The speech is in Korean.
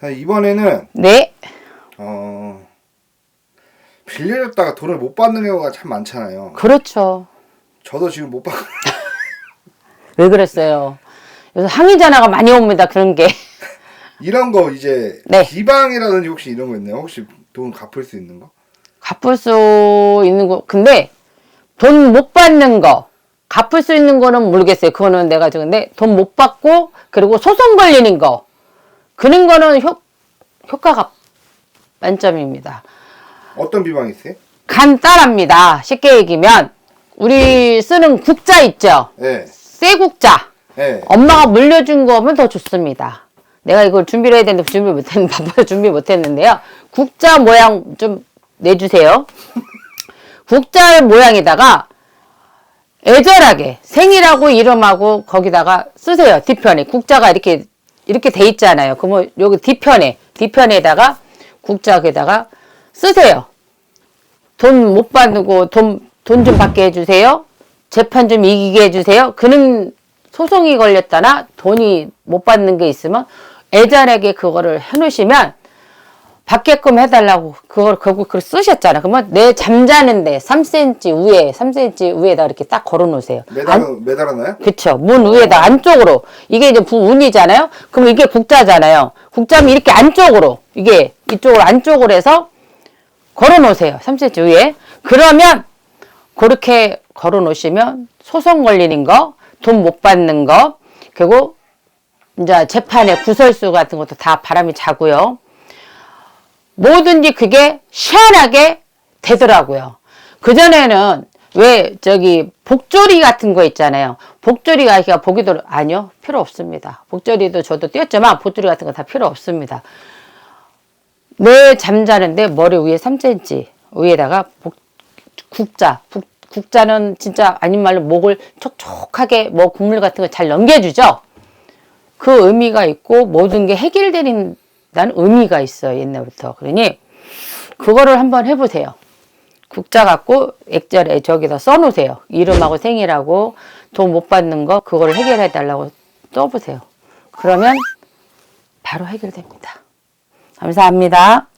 자, 이번에는 네. 어, 빌려줬다가 돈을 못 받는 경우가 참 많잖아요. 그렇죠. 저도 지금 못 받. 왜 그랬어요? 요새 항의 전화가 많이 옵니다. 그런 게. 이런 거 이제 네. 기방이라든지 혹시 이런 거 있나요? 혹시 돈 갚을 수 있는 거? 갚을 수 있는 거. 근데 돈 못 받는 거. 갚을 수 있는 거는 모르겠어요. 그거는 내가 지금 근데 돈 못 받고 그리고 소송 걸리는 거. 그런 거는 효, 효과가 만점입니다. 어떤 비방이 있어요? 간단합니다. 쉽게 얘기면 우리 쓰는 국자 있죠. 네. 새 국자. 네. 엄마가 물려준 거면 더 좋습니다. 내가 이걸 준비를 해야 되는데 준비 못했는 바빠서 준비 못했는데요. 국자 모양 좀 내주세요. 국자 모양에다가 애절하게 생일하고 이름하고 거기다가 쓰세요. 뒤편에 국자가 이렇게 이렇게 돼 있잖아요. 그러면 여기 뒤편에 뒤편에다가 국자에다가 쓰세요. 돈 못 받고 돈 돈 좀 받게 해주세요. 재판 좀 이기게 해주세요. 그는 소송이 걸렸다나 돈이 못 받는 게 있으면 애절하게 그거를 해놓으시면 받게끔 해달라고 그걸 그거 그걸 쓰셨잖아. 그러면 내 잠자는데 3cm 위에 3cm 위에다 이렇게 딱 걸어놓으세요. 매달 매달아나요? 그쵸. 문 위에다 안쪽으로. 이게 이제 부운이잖아요? 그럼 이게 국자잖아요. 국자면 이렇게 안쪽으로, 이게 이쪽으로 안쪽으로 해서 걸어 놓으세요. 3cm 위에. 그러면, 그렇게 걸어 놓으시면 소송 걸리는 거, 돈 못 받는 거, 그리고 이제 재판에 구설수 같은 것도 다 바람이 자고요. 뭐든지 그게 시원하게 되더라고요. 그전에는 왜 저기 복조리 같은 거 있잖아요. 복조리가 그냥 보기도 아니요 필요 없습니다. 복조리도 저도 띄었지만 복조리 같은 거 다 필요 없습니다. 내 잠자는데 머리 위에 3cm 위에다가 복, 국자 국, 국자는 진짜 아닌 말로 목을 촉촉하게 뭐 국물 같은 거 잘 넘겨주죠. 그 의미가 있고 모든 게 해결되는 의미가 있어요 옛날부터 그러니 그거를 한번 해보세요. 국자 갖고 액절에 저기다 써놓으세요. 이름하고 생일하고 돈 못 받는 거 그거를 해결해 달라고 써보세요. 그러면 바로 해결됩니다. 감사합니다.